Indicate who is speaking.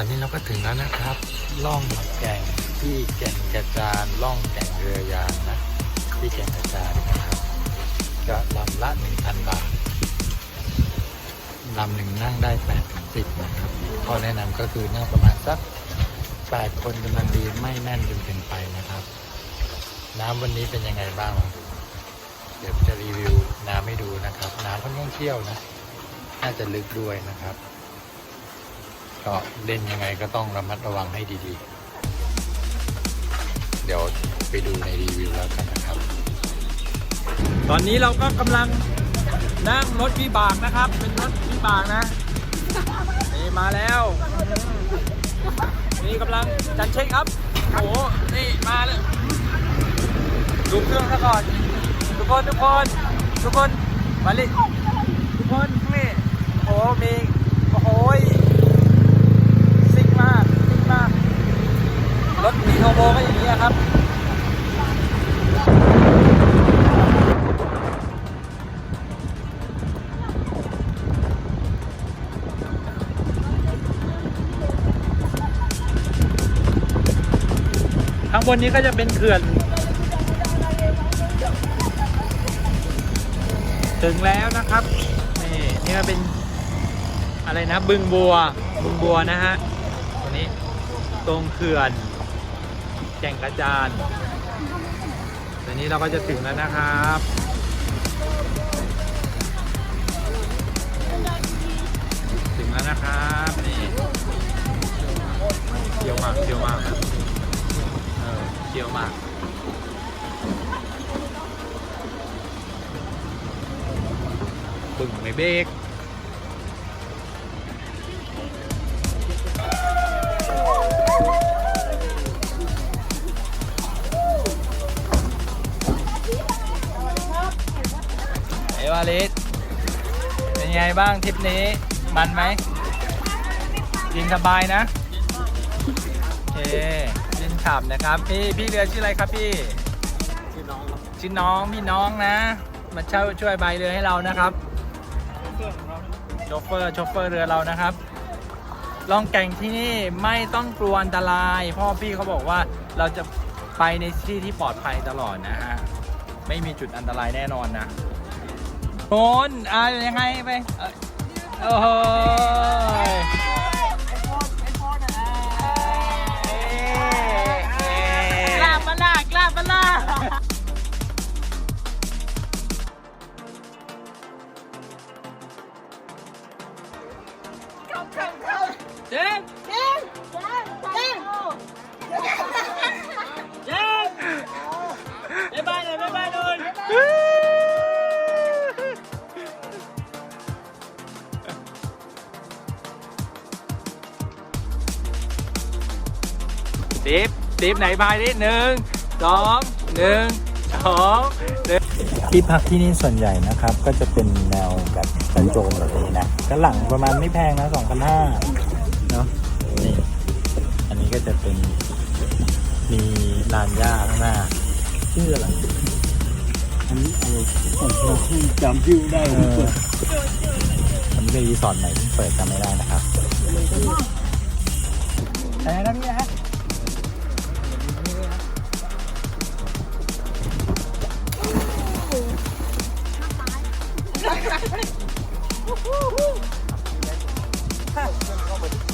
Speaker 1: ตอนนี้เราก็ถึงแล้วนะครับ ล่องแก่งที่แก่งกระจานล่องแก่งเรือยางนะที่แก่งกระจานนะครับ ก็ลำละ1,000บาทลำหนึ่งนั่งได้8ถึง10นะครับข้อแนะนำก็คือนั่งประมาณสัก8คนกำลังดีไม่แน่นจนเกินไปนะครับ น้ำวันนี้เป็นยังไงบ้าง เดี๋ยวจะรีวิวน้ำให้ดูนะครับ น้ำค่อนข้างเชี่ยวนะ น่าจะลึกด้วยนะครับ ก็เล่นยังไงก็ต้องระมัดระวังให้ดีๆ เดี๋ยวไปดูในรีวิวแล้วกันนะครับ
Speaker 2: ตอนนี้เราก็กำลังนั่งรถวิบากนะครับ เป็นรถวิบากนะนี่มาแล้วนี่กำลังจัดเช็คครับโอ้โหนี่มาเลยดูเครื่องซะก่อน ทุกคนทุกคน ทุกคนมาลิทุ ข้างบนนี้ก็จะเป็นเขื่อน ถึงแล้วนะครับ นี่นี่ก็เป็นอะไรนะบึงบัว บึงบัวนะฮะตรงนี้ตรงเขื่อน แก่งกระจานตอนนี้เราก็จะถึงแล้วนะครับ งไม่เบรกเอวาลิสเป็นไงบ้างทริปนี้ มันไหมยิงสบายนะ โอเคเล่นขับนะครับ พี่ พี่เรือชื่ออะไรครับพี่ ชื่อน้องชื่อน้อง พี่น้องนะ มาเช่าช่วยใบเรือให้เรานะครับ โชเฟอร์โชเฟอร์เรือเรานะครับลองแก่งที่นี่ไม่ต้องกลัวอันตรายพ่อพี่เขาบอกว่าเราจะไปในที่ที่ปลอดภัยตลอดนะฮะไม่มีจุดอันตรายแน่นอนนะโอนอะยังไงไปโอ้โห เจ๊งเจ๊งเจ๊งบ๊ายบายเลยบ๊ายบายเลยสิบสิบไหนพายดิหนึ่งสองหนึ่งสองหนึ่ง
Speaker 1: ที่พักที่นี่ส่วนใหญ่นะครับ ก็จะเป็นแนวแบบกระโจมแบบนี้นะก็หลังประมาณไม่แพงนะสองพันห้าเนาะนี่ อันนี้ก็จะเป็นมีลานหญ้าข้างหน้าชื่ออะไร
Speaker 3: อันนี้เอาผมจำชื่อไม่ได้
Speaker 1: เออมันเป็นรีสอร์ทไหนที่เปิดจำไม่ได้นะครับอะไรนะพี่ฮะ はい。